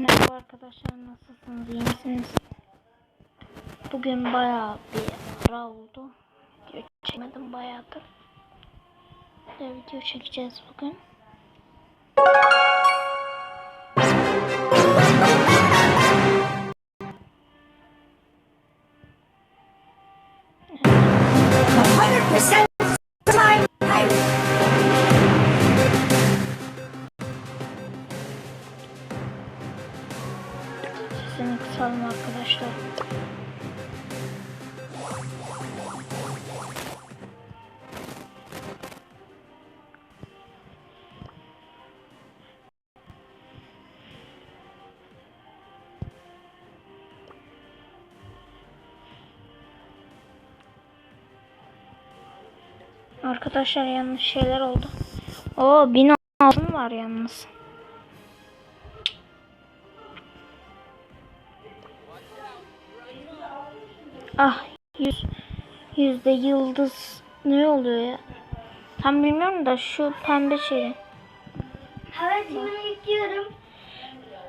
Merhaba arkadaşlar nasılsınız iyi misiniz? Bugün bayağı bir ara oldu. Video çekmedim bayağıdır. Video çekeceğiz bugün. Arkadaşlar yanlış şeyler oldu. Oo bin altın var yalnız. Ah yüz yüzde yıldız ne oluyor ya? Tam bilmiyorum da şu pembe şey. Evet bunu yüklüyorum.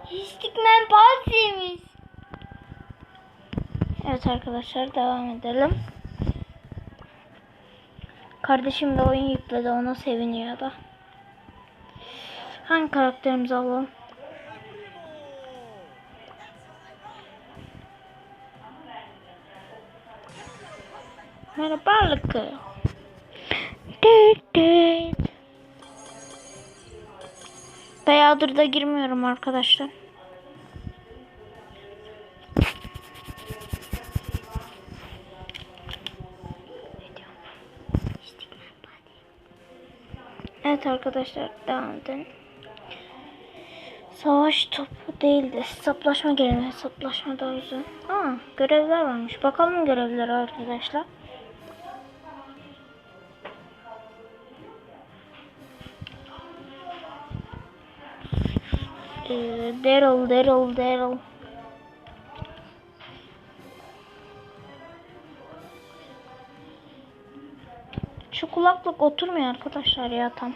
Hiçlikmen partiymiş. Evet arkadaşlar devam edelim. Kardeşim de oyun yükledi ona seviniyor da. Hangi karakterimizi alalım? Merhaba Lıkı. Bayağıdır girmiyorum arkadaşlar. Evet arkadaşlar devam edelim. Savaş topu değil de hesaplaşma geleneği. Hesaplaşma daha güzel. Aa, görevler varmış. Bakalım görevlere arkadaşlar. Ee, Daryl, Daryl, Daryl. Kulaklık oturmuyor arkadaşlar ya tam.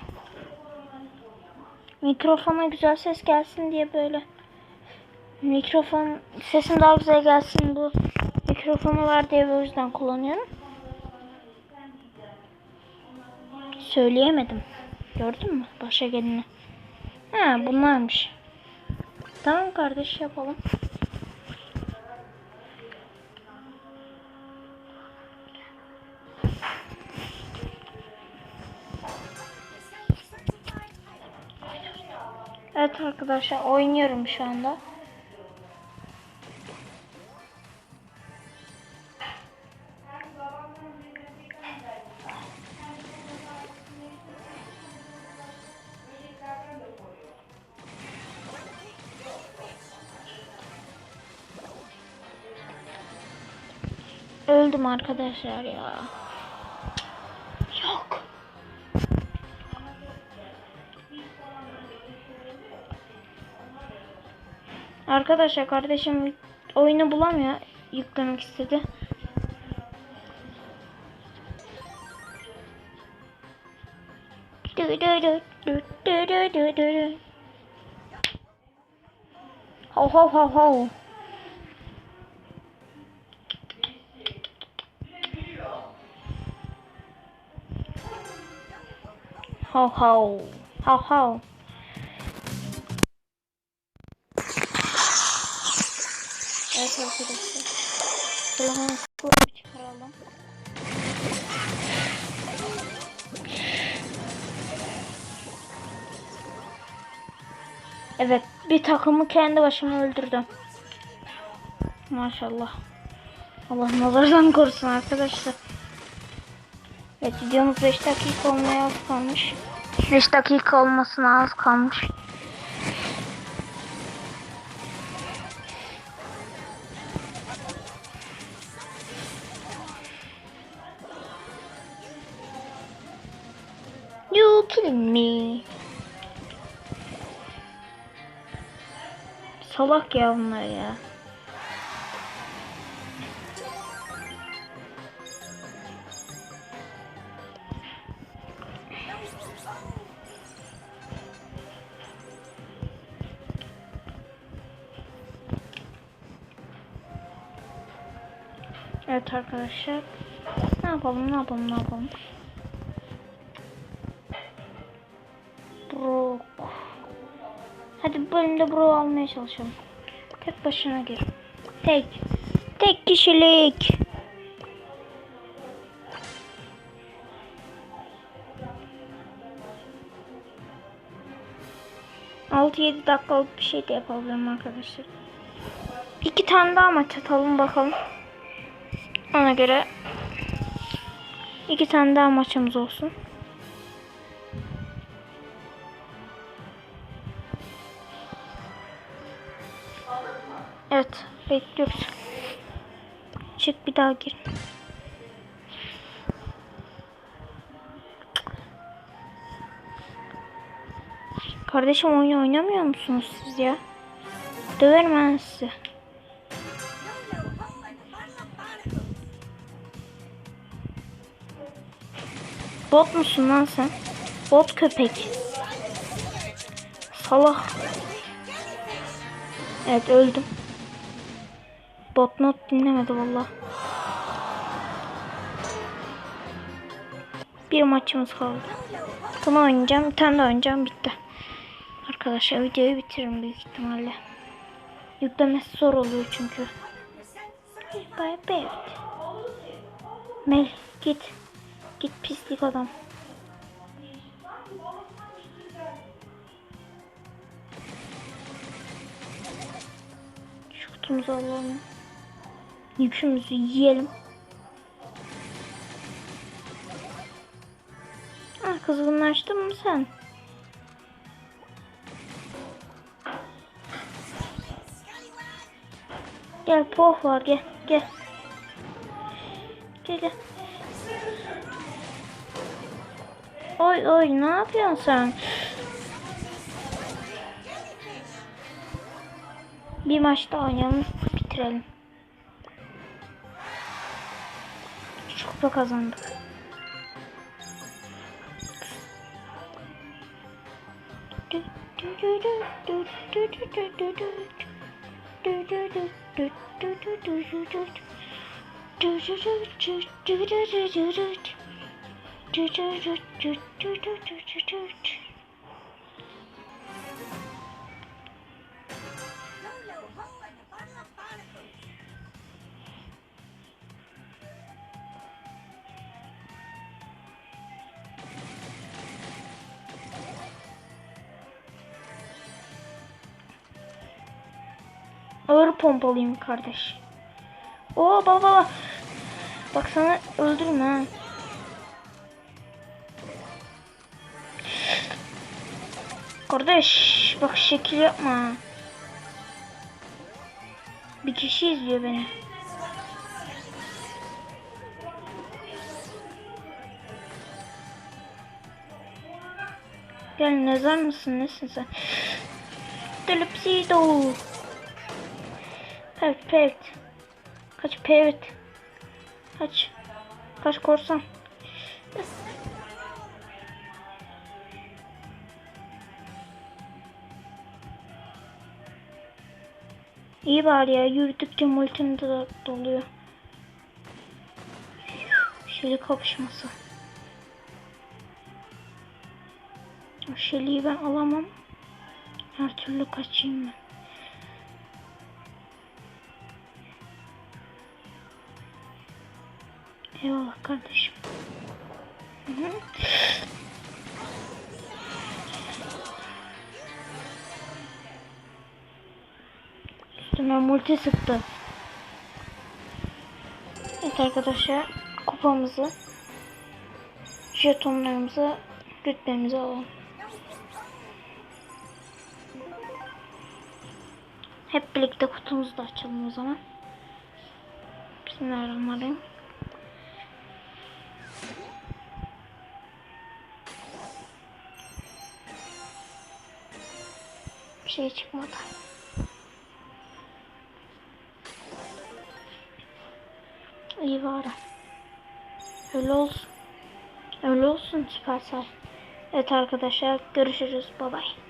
Mikrofona güzel ses gelsin diye böyle. Mikrofon sesin daha güzel gelsin bu mikrofonu var diye o yüzden kullanıyorum. Söyleyemedim. Gördün mü başa geleni? Ha bunlarmış. Tamam kardeş yapalım. Evet arkadaşlar oynuyorum şu anda. Öldüm arkadaşlar ya. Arkadaşlar kardeşim oyunu bulamıyor. Yüklemek istedi. Ho ho ho ho. Ho ho. Ho ho. Evet arkadaşlar. Silahını kullanıp çıkaralım. Evet bir takımı kendi başıma öldürdüm. Maşallah. Allah nazardan korusun arkadaşlar. Evet videomuz 5 dakika olmaya az kalmış. 5 dakika olmasına az kalmış. kidding me? Salak ya bunlar ya. Evet arkadaşlar. Ne yapalım ne yapalım ne yapalım. Bölümde Brock almaya çalışalım. Tek başına gir. Tek. Tek kişilik. Altı yedi dakikalık bir şey de yapabilirim arkadaşlar. İki tane daha maç atalım bakalım. Ona göre iki tane daha maçımız olsun. Evet, bekliyoruz. Çık bir daha gir. Kardeşim oyun oynamıyor musunuz siz ya? Döverim ben sizi. Bot musun lan sen? Bot köpek. Salak. Evet öldüm. Bot not dinlemedi valla. Bir maçımız kaldı. Bunu oynayacağım. Bir tane daha oynayacağım. Bitti. Arkadaşlar videoyu bitiririm büyük ihtimalle. Yüklemesi zor oluyor çünkü. Bye bye. Mel git. Git pislik adam. Şu kutumuzu alalım. Yükümüzü yiyelim. Ah kızgınlaştın mı sen? Gel poh var gel gel. Gel gel. Oy oy ne yapıyorsun sen? Bir maç daha oynayalım bitirelim. Çok da Ağır pompalıyım kardeş. Oo baba baba. Bak sana öldürürüm ha. Kardeş bak şekil yapma. Bir kişi izliyor beni. Gel nezar mısın nesin sen? Delipsido. Evet, evet. Kaç evet. Kaç. Kaç korsan. İyi bari ya yürüdükçe multim de doluyor. Şeli kapışması. Şeliyi ben alamam. Her türlü kaçayım ben. Eyvallah kardeşim. Üstüme multi sıktı. Evet arkadaşlar kupamızı jetonlarımızı rütbemizi alalım. Hep birlikte kutumuzu da açalım o zaman. Bismillahirrahmanirrahim. Şey çıkmadı. İyi bari. Öyle olsun. Öyle olsun Süpersel. Evet arkadaşlar görüşürüz. Bay bay.